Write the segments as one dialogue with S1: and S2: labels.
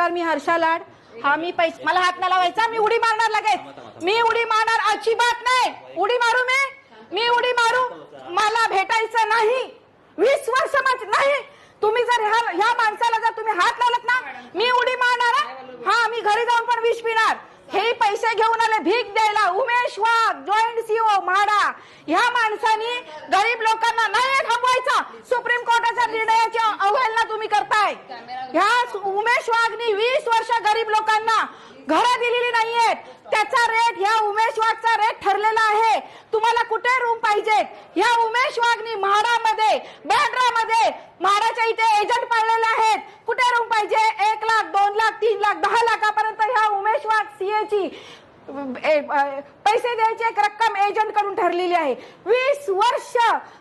S1: नमस्कार मी हर्षा लाड. हा मी पैसे मला हात नाही लावायचा मी उडी मारणार लगेच. मी उडी मारणार अजिबात नाही. उडी मारू मी? मी उडी मारू? मला भेटायचं नाही. वीस वर्ष माझ नाही. तुम्ही जर ह्या ह्या माणसाला जर तुम्ही हात लावलात ना मी उडी मारणार हा. हा मी घरी जाऊन पण विष पिणार. हे पैसे घेऊन आले भीक द्यायला. Umesh Wagh joint CO MHADA. ह्या माणसानी गरीब लोकांना नाही करायचा सुप्रीम कोर्टाच्या निर्णयाची अवहेलना तुम्ही करताय. ह्या उमेश वाघनी वीस वर्ष गरीब लोकांना घरं दिलेली नाहीयेत. त्याचा रेट ह्या उमेश वाघचा रेट ठरलेला आहे. तुम्हाला कुठे रूम पाहिजेत ह्या उमेश वाघनी म्हाडामध्ये बँड्रामध्ये म्हाडाच्या इथे एजंट पाळलेले आहेत. कुठे रूम पाहिजे? एक लाख दोन लाख तीन लाख दहा लाखापर्यंत ह्या उमेश वाघ सीएची पैसे द्यायची एक रक्कम एजंटकडून ठरलेली आहे. वीस वर्ष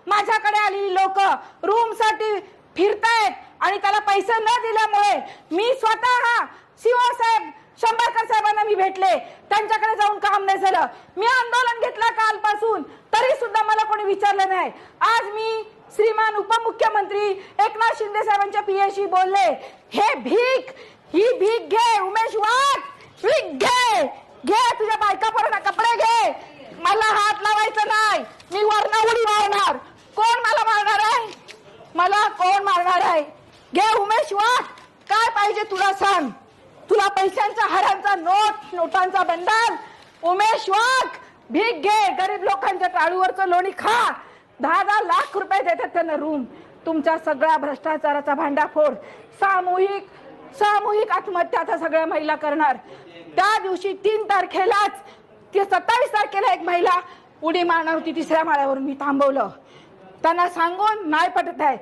S1: माझ्याकडे आलेली लोक रूमसाठी फिरतायत आणि त्याला पैसे न दिल्यामुळे मी स्वतः शिव साहेब शंभरकर साहेबांना मी भेटले. त्यांच्याकडे जाऊन काम नाही झालं. मी आंदोलन घेतलं कालपासून. तरी सुद्धा मला कोणी विचारलं नाही. आज मी श्रीमान उपमुख्यमंत्री एकनाथ शिंदे साहेबांच्या पीएशी बोलले. हे भीक ही भीक घे उमेश वाघ भीक घे. घे तुझ्या बायका पर्यंत कपडे घे. मला हात लावायचं नाही. मी वर्ण उडी मारणार. कोण मला मारणार आहे? मला कोण मारणार आहे? घे उमेश वाट काय पाहिजे तुला सांग. तुला पैशांचा हारांचा नोट नोटांचा बंडल. उमेश वाघ. भीक घे. गरीब लोकांच्या टाळूवरचं लोणी खा. दहा दहा लाख रुपये देतात त्यांना रूम तुमच्या सगळ्या भ्रष्टाचाराचा भांडाफोड. सामूहिक सामूहिक आत्महत्या आता सगळ्या महिला करणार. त्या दिवशी तीन तारखेलाच ते सत्तावीस तारखेला एक महिला उडी मारणार होती तिसऱ्या माळ्यावरून. मी थांबवलं. त्यांना सांगून नाही पटत आहे.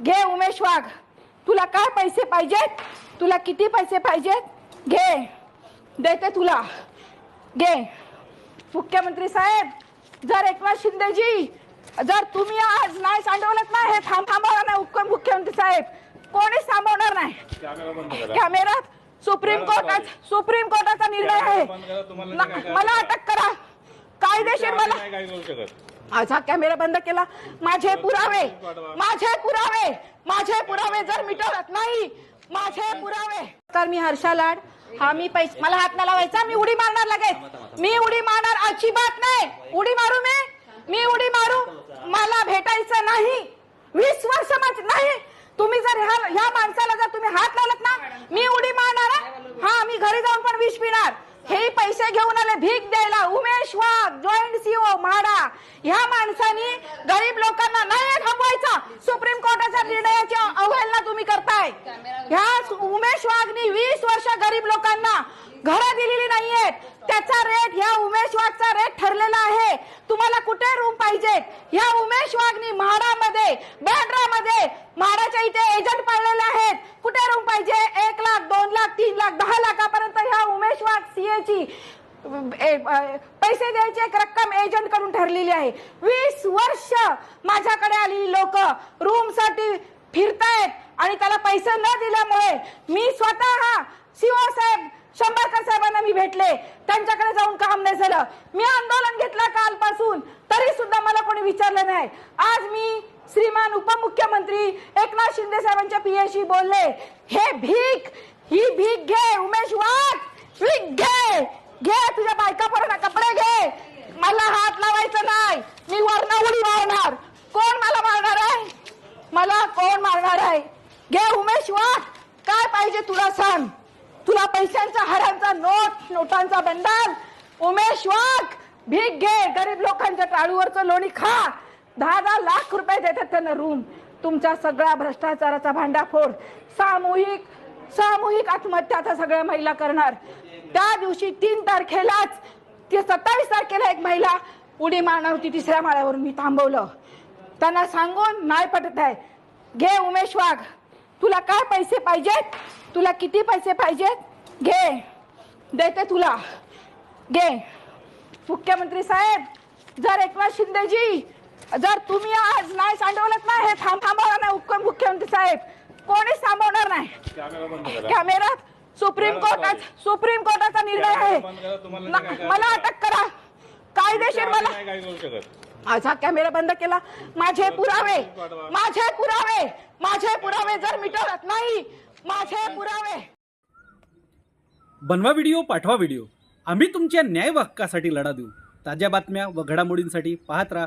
S1: घे उमेश वाघ तुला काय पैसे पाहिजेत? तुला किती पैसे पाहिजेत? घे. देते तुला. घे. मुख्यमंत्री साहेब जर एकनाथ शिंदेजी जर तुम्ही आज नाही सांडवलं ना हे थांब थांबवणार नाही मुख्यमंत्री साहेब. कोणीच थांबवणार नाही.
S2: कॅमेरा
S1: सुप्रीम कोर्टात. सुप्रीम कोर्टाचा निर्णय आहे. ना- मला. अटक करा. कायदेशीर मला हा कॅमेरा बंद केला. माझे पुरावे माझे पुरावे माझे पुरावे जर मिटवत नाही माझे पुरावे तर मी हर्षा लाड हा मी पैसे मला हात नाही लावायचा मी उडी मारणार लगेच. मी उडी मारणार अजिबात नाही. उडी मारू मी? मी उडी मारू? मला भेटायचं नाही. वीस वर्ष माझ नाही. तुम्ही जर ह्या ह्या माणसाला जर तुम्ही हात लावलात ना मी उडी मारणार हा. मी घरी जाऊन पण विष पिणार. हे पैसे घेऊन आले भीक द्यायला. Umesh Wagh joint CO MHADA. ह्या माणसानी गरीब लोकांना नाही थांबवायचा. सुप्रीम कोर्टाच्या निर्णयाची अवहेलना तुम्ही करताय. ह्या उमेश वाघनी वीस वर्ष गरीब लोकांना घरं दिलेली नाहीयेत. त्याचा रेट ह्या उमेश वाघचा रेट ठरलेला आहे. तुम्हाला कुठे रूम पाहिजेत? ह्या उमेश वाघनी म्हाडामध्ये बँड्रामध्ये म्हाडाच्या इथे एजंट पाळलेले आहेत. कुठे रूम पाहिजे? एक लाख दोन लाख तीन लाख दहा लाखापर्यंत ह्या उमेश वाघ सीएची पैसे द्यायची एक रक्कम एजंटकडून ठरलेली आहे. वीस वर्ष माझ्याकडे आलेली लोक रूमसाठी फिरतायत आणि त्याला पैसे न दिल्यामुळे मी स्वतः शिव साहेब शंभरकर साहेबांना मी भेटले. त्यांच्याकडे जाऊन काम नाही झालं. मी आंदोलन घेतलं कालपासून. तरी सुद्धा मला कोणी विचारलं नाही. आज मी श्रीमान उपमुख्यमंत्री एकनाथ शिंदे साहेबांच्या पीएशी बोलले हे भीक ही भीक घे उमेश वाघ भीक घे घे तुझ्या बायका पर्यंत कपडे घे. मला हात लावायचं नाही मी वर्ण उडी मारणार. कोण मला मारणार आहे? मला कोण मारणार आहे? घे उमेश वाघ काय पाहिजे तुला सांग. तुला पैशांचा हारांचा नोट नोटांचा बंडाल. उमेश वाघ भीक घे गरीब लोकांच्या टाळूवरचं लोणी खा. दहा दहा लाख रुपये देतात त्यांना रूम तुमचा सगळा भ्रष्टाचाराचा भांडाफोड सामूहिक सामूहिक आत्महत्या आता सगळ्या महिला करणार. त्या दिवशी तीन तारखेलाच ते सत्तावीस तारखेला एक महिला उडी मारणार होती तिसऱ्या माळ्यावरून. मी थांबवलं. त्यांना सांगून नाही पटत आहे. घे उमेश वाघ तुला काय पैसे पाहिजेत? तुला किती पैसे पाहिजेत? घे. देते तुला. घे. मुख्यमंत्री साहेब जर एकनाथ शिंदेजी जर तुम्ही आज नाही सांडवलं ना हे थांब थांबवणार नाही उप- मुख्यमंत्री साहेब. कोणीच थांबवणार नाही.
S2: कॅमेरा बंद करा
S1: कॅमेरात सुप्रीम कोर्टात. सुप्रीम कोर्टाचा निर्णय
S2: कॅमेरा
S1: आहे.
S2: बंद करा, तुम्हाला
S1: ना-
S2: नाही काय
S1: मला. अटक करा. कायदेशीर मला
S2: नाही काय करू शकत.
S1: आज हा कॅमेरा बंद केला. माझे पुरावे माझे पुरावे माझे पुरावे जर मिटवत नाही माझे पुरावे
S3: बनवा व्हिडिओ पाठवा व्हिडिओ. आम्ही तुमच्या न्याय हक्कासाठी लढा देऊ. ताज्या बातम्या व घडामोडींसाठी पाहत राहा.